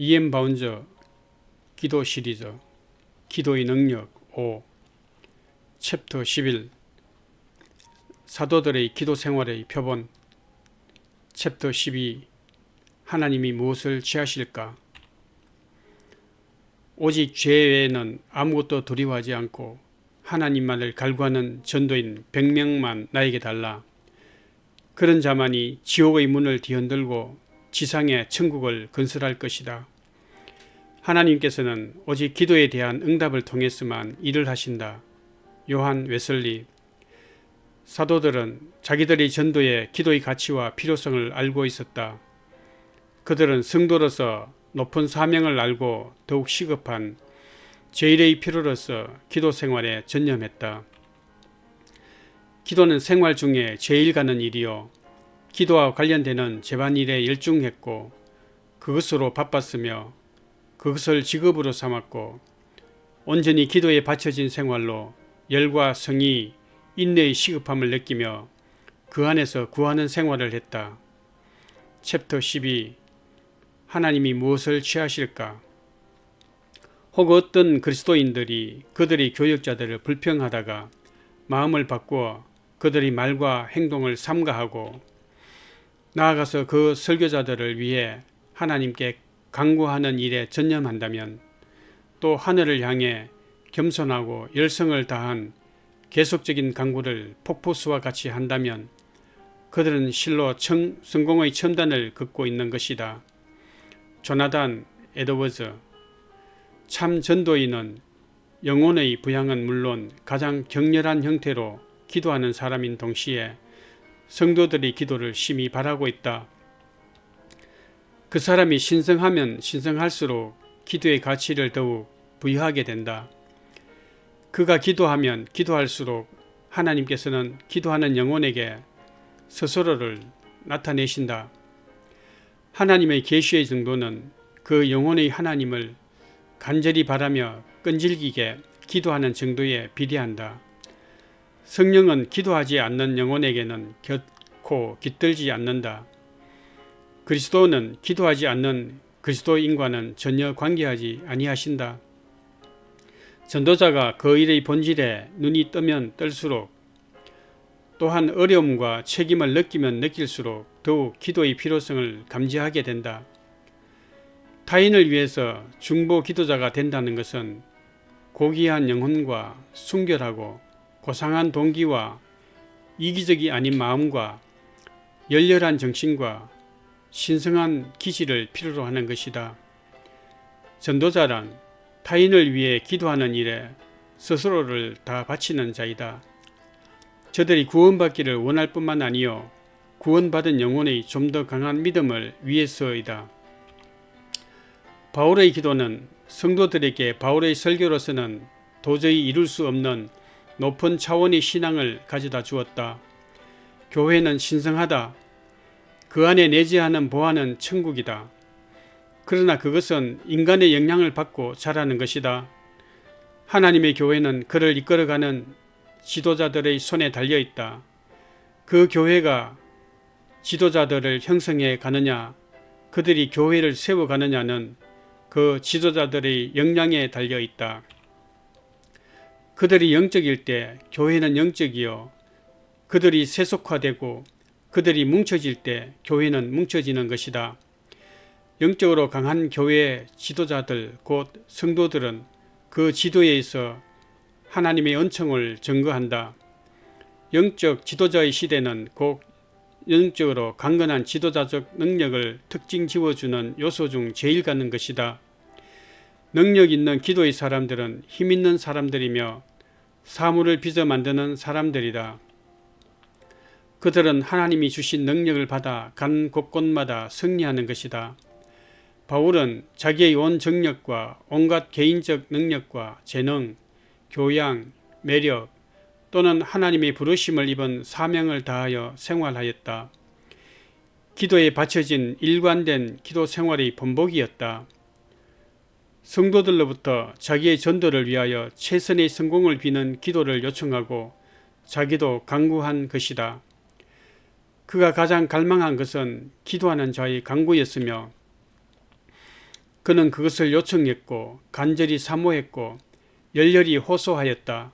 이엠 바운저 기도 시리즈 기도의 능력 5 챕터 11 사도들의 기도 생활의 표본 챕터 12 하나님이 무엇을 취하실까 오직 죄 외에는 아무것도 두려워하지 않고 하나님만을 갈구하는 전도인 100명만 나에게 달라 그런 자만이 지옥의 문을 뒤흔들고 지상의 천국을 건설할 것이다. 하나님께서는 오직 기도에 대한 응답을 통해서만 일을 하신다. 요한 웨슬리 사도들은 자기들의 전도에 기도의 가치와 필요성을 알고 있었다. 그들은 성도로서 높은 사명을 알고 더욱 시급한 제일의 필요로서 기도 생활에 전념했다. 기도는 생활 중에 제일 가는 일이요. 기도와 관련되는 재반일에 열중했고 그것으로 바빴으며 그것을 직업으로 삼았고 온전히 기도에 바쳐진 생활로 열과 성의, 인내의 시급함을 느끼며 그 안에서 구하는 생활을 했다. 챕터 12 하나님이 무엇을 취하실까? 혹 어떤 그리스도인들이 그들의 교역자들을 불평하다가 마음을 바꾸어 그들의 말과 행동을 삼가하고 나아가서 그 설교자들을 위해 하나님께 강구하는 일에 전념한다면 또 하늘을 향해 겸손하고 열성을 다한 계속적인 강구를 폭포수와 같이 한다면 그들은 실로 청, 성공의 첨단을 긋고 있는 것이다. 조나단 에드워즈 참 전도인은 영혼의 부양은 물론 가장 격렬한 형태로 기도하는 사람인 동시에 성도들의 기도를 심히 바라고 있다. 그 사람이 신성하면 신성할수록 기도의 가치를 더욱 부여하게 된다. 그가 기도하면 기도할수록 하나님께서는 기도하는 영혼에게 스스로를 나타내신다. 하나님의 계시의 정도는 그 영혼의 하나님을 간절히 바라며 끈질기게 기도하는 정도에 비례한다. 성령은 기도하지 않는 영혼에게는 결코 깃들지 않는다. 그리스도는 기도하지 않는 그리스도인과는 전혀 관계하지 아니하신다. 전도자가 그 일의 본질에 눈이 뜨면 뜰수록 또한 어려움과 책임을 느끼면 느낄수록 더욱 기도의 필요성을 감지하게 된다. 타인을 위해서 중보 기도자가 된다는 것은 고귀한 영혼과 순결하고 고상한 동기와 이기적이 아닌 마음과 열렬한 정신과 신성한 기질을 필요로 하는 것이다. 전도자란 타인을 위해 기도하는 일에 스스로를 다 바치는 자이다. 저들이 구원받기를 원할 뿐만 아니요 구원받은 영혼의 좀 더 강한 믿음을 위해서이다. 바울의 기도는 성도들에게 바울의 설교로서는 도저히 이룰 수 없는 높은 차원의 신앙을 가져다 주었다. 교회는 신성하다. 그 안에 내재하는 보안은 천국이다. 그러나 그것은 인간의 영향을 받고 자라는 것이다. 하나님의 교회는 그를 이끌어가는 지도자들의 손에 달려 있다. 그 교회가 지도자들을 형성해 가느냐, 그들이 교회를 세워 가느냐는 그 지도자들의 역량에 달려 있다. 그들이 영적일 때 교회는 영적이요. 그들이 세속화되고 그들이 뭉쳐질 때 교회는 뭉쳐지는 것이다. 영적으로 강한 교회 지도자들 곧 성도들은 그 지도에 있어 하나님의 은총을 증거한다. 영적 지도자의 시대는 곧 영적으로 강건한 지도자적 능력을 특징 지워주는 요소 중 제일 갖는 것이다. 능력 있는 기도의 사람들은 힘 있는 사람들이며 사물을 빚어 만드는 사람들이다. 그들은 하나님이 주신 능력을 받아 간 곳곳마다 승리하는 것이다. 바울은 자기의 온 정력과 온갖 개인적 능력과 재능, 교양, 매력 또는 하나님의 부르심을 입은 사명을 다하여 생활하였다. 기도에 바쳐진 일관된 기도 생활의 본복이었다. 성도들로부터 자기의 전도를 위하여 최선의 성공을 비는 기도를 요청하고 자기도 강구한 것이다. 그가 가장 갈망한 것은 기도하는 자의 강구였으며 그는 그것을 요청했고 간절히 사모했고 열렬히 호소하였다.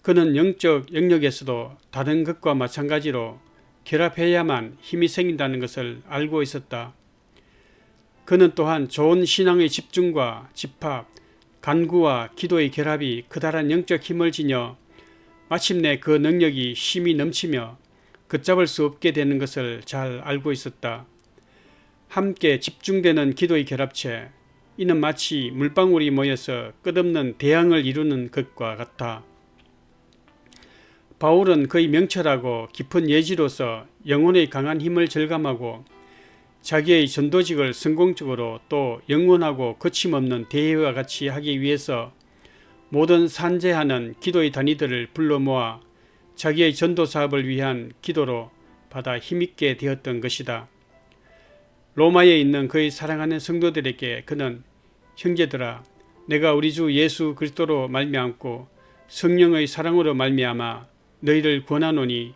그는 영적 영역에서도 다른 것과 마찬가지로 결합해야만 힘이 생긴다는 것을 알고 있었다. 그는 또한 좋은 신앙의 집중과 집합, 간구와 기도의 결합이 그다란 영적 힘을 지녀 마침내 그 능력이 힘이 넘치며 걷잡을 수 없게 되는 것을 잘 알고 있었다. 함께 집중되는 기도의 결합체, 이는 마치 물방울이 모여서 끝없는 대양을 이루는 것과 같아. 바울은 그의 명철하고 깊은 예지로서 영혼의 강한 힘을 절감하고 자기의 전도직을 성공적으로 또 영원하고 거침없는 대회와 같이 하기 위해서 모든 산재하는 기도의 단위들을 불러 모아 자기의 전도 사업을 위한 기도로 받아 힘있게 되었던 것이다. 로마에 있는 그의 사랑하는 성도들에게 그는 형제들아 내가 우리 주 예수 그리스도로 말미암고 성령의 사랑으로 말미암아 너희를 권하노니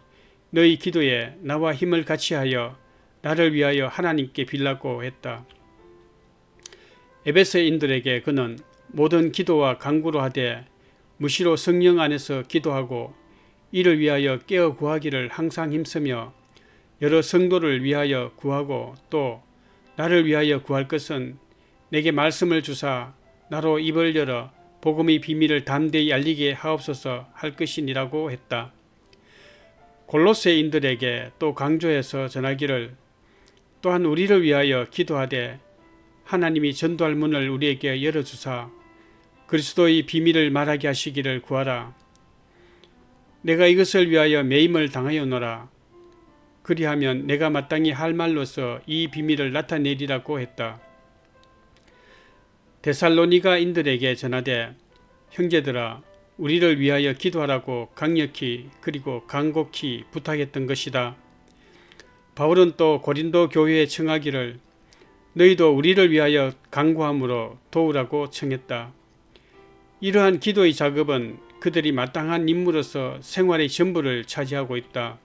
너희 기도에 나와 힘을 같이하여 나를 위하여 하나님께 빌라고 했다. 에베소인들에게 그는 모든 기도와 간구로 하되 무시로 성령 안에서 기도하고 이를 위하여 깨어 구하기를 항상 힘쓰며 여러 성도를 위하여 구하고 또 나를 위하여 구할 것은 내게 말씀을 주사 나로 입을 열어 복음의 비밀을 담대히 알리게 하옵소서 할 것이니라고 했다. 골로새인들에게 또 강조해서 전하기를 또한 우리를 위하여 기도하되 하나님이 전도할 문을 우리에게 열어주사 그리스도의 비밀을 말하게 하시기를 구하라. 내가 이것을 위하여 매임을 당하였노라. 그리하면 내가 마땅히 할 말로서 이 비밀을 나타내리라고 했다. 데살로니가인들에게 전하되 형제들아 우리를 위하여 기도하라고 강력히 그리고 간곡히 부탁했던 것이다. 바울은 또 고린도 교회에 청하기를 너희도 우리를 위하여 강구함으로 도우라고 청했다. 이러한 기도의 작업은 그들이 마땅한 임무로서 생활의 전부를 차지하고 있다.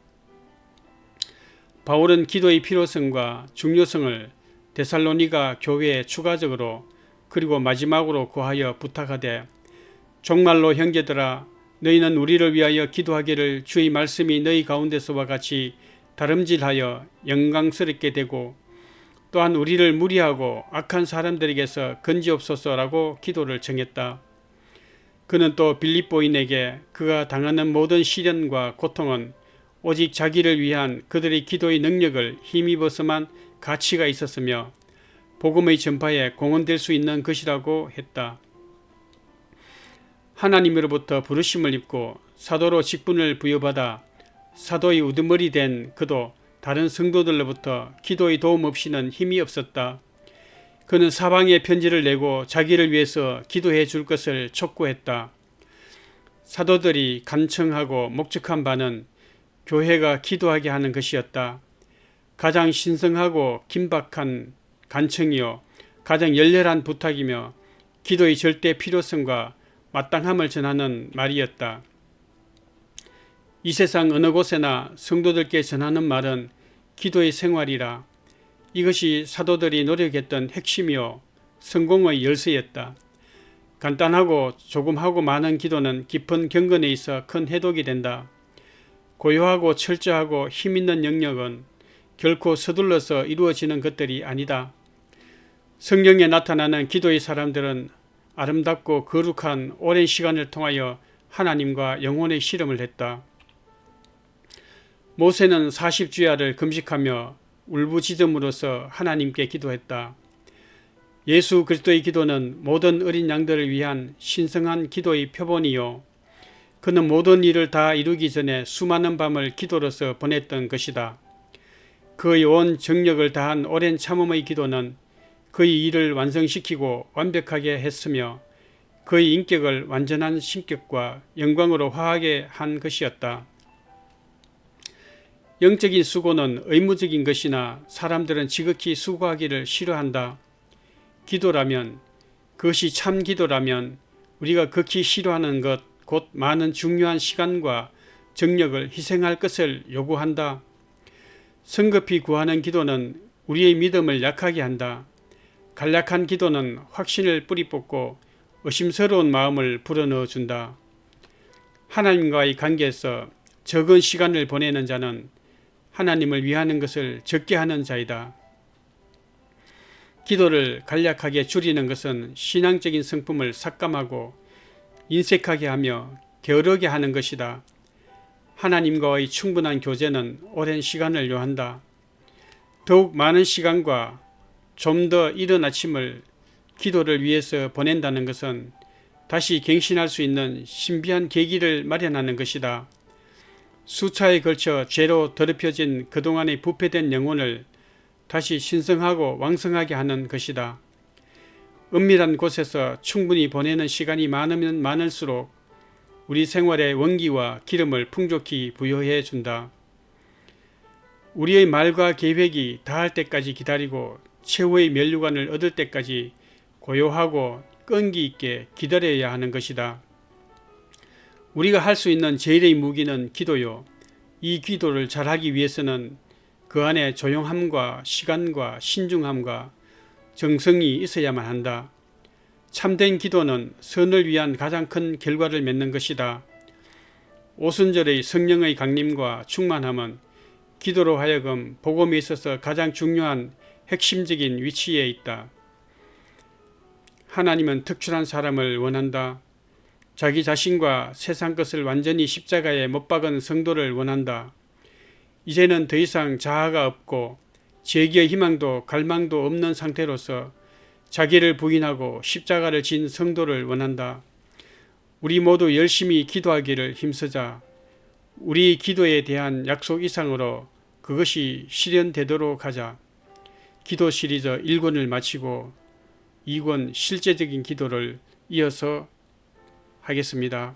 바울은 기도의 필요성과 중요성을 데살로니가 교회에 추가적으로 그리고 마지막으로 고하여 부탁하되 정말로 형제들아 너희는 우리를 위하여 기도하기를 주의 말씀이 너희 가운데서와 같이 다름질하여 영광스럽게 되고 또한 우리를 무리하고 악한 사람들에게서 건지옵소서라고 기도를 정했다. 그는 또 빌립보인에게 그가 당하는 모든 시련과 고통은 오직 자기를 위한 그들의 기도의 능력을 힘입어서만 가치가 있었으며 복음의 전파에 공헌될 수 있는 것이라고 했다. 하나님으로부터 부르심을 입고 사도로 직분을 부여받아 사도의 우두머리 된 그도 다른 성도들로부터 기도의 도움 없이는 힘이 없었다. 그는 사방에 편지를 내고 자기를 위해서 기도해 줄 것을 촉구했다. 사도들이 간청하고 목적한 바는 교회가 기도하게 하는 것이었다. 가장 신성하고 긴박한 간청이요. 가장 열렬한 부탁이며 기도의 절대 필요성과 마땅함을 전하는 말이었다. 이 세상 어느 곳에나 성도들께 전하는 말은 기도의 생활이라 이것이 사도들이 노력했던 핵심이요 성공의 열쇠였다. 간단하고 조금 하고 많은 기도는 깊은 경건에 있어 큰 해독이 된다. 고요하고 철저하고 힘있는 영역은 결코 서둘러서 이루어지는 것들이 아니다. 성경에 나타나는 기도의 사람들은 아름답고 거룩한 오랜 시간을 통하여 하나님과 영혼의 실험을 했다. 모세는 40주야를 금식하며 울부짖음으로써 하나님께 기도했다. 예수 그리스도의 기도는 모든 어린 양들을 위한 신성한 기도의 표본이요. 그는 모든 일을 다 이루기 전에 수많은 밤을 기도로서 보냈던 것이다. 그의 온 정력을 다한 오랜 참음의 기도는 그의 일을 완성시키고 완벽하게 했으며 그의 인격을 완전한 신격과 영광으로 화하게 한 것이었다. 영적인 수고는 의무적인 것이나 사람들은 지극히 수고하기를 싫어한다. 기도라면 그것이 참 기도라면 우리가 극히 싫어하는 것, 곧 많은 중요한 시간과 정력을 희생할 것을 요구한다. 성급히 구하는 기도는 우리의 믿음을 약하게 한다. 간략한 기도는 확신을 뿌리 뽑고 의심스러운 마음을 불어넣어 준다. 하나님과의 관계에서 적은 시간을 보내는 자는 하나님을 위하는 것을 적게 하는 자이다. 기도를 간략하게 줄이는 것은 신앙적인 성품을 삭감하고 인색하게 하며 게으르게 하는 것이다. 하나님과의 충분한 교제는 오랜 시간을 요한다. 더욱 많은 시간과 좀 더 이른 아침을 기도를 위해서 보낸다는 것은 다시 갱신할 수 있는 신비한 계기를 마련하는 것이다. 수차에 걸쳐 죄로 더럽혀진 그동안의 부패된 영혼을 다시 신성하고 왕성하게 하는 것이다. 은밀한 곳에서 충분히 보내는 시간이 많으면 많을수록 우리 생활의 원기와 기름을 풍족히 부여해 준다. 우리의 말과 계획이 다할 때까지 기다리고 최후의 면류관을 얻을 때까지 고요하고 끈기 있게 기다려야 하는 것이다. 우리가 할 수 있는 제일의 무기는 기도요. 이 기도를 잘하기 위해서는 그 안에 조용함과 시간과 신중함과 정성이 있어야만 한다. 참된 기도는 선을 위한 가장 큰 결과를 맺는 것이다. 오순절의 성령의 강림과 충만함은 기도로 하여금 복음에 있어서 가장 중요한 핵심적인 위치에 있다. 하나님은 특출한 사람을 원한다. 자기 자신과 세상 것을 완전히 십자가에 못 박은 성도를 원한다. 이제는 더 이상 자아가 없고 재기의 희망도 갈망도 없는 상태로서 자기를 부인하고 십자가를 진 성도를 원한다. 우리 모두 열심히 기도하기를 힘쓰자. 우리 기도에 대한 약속 이상으로 그것이 실현되도록 하자. 기도 시리즈 1권을 마치고 2권 실제적인 기도를 이어서 하겠습니다.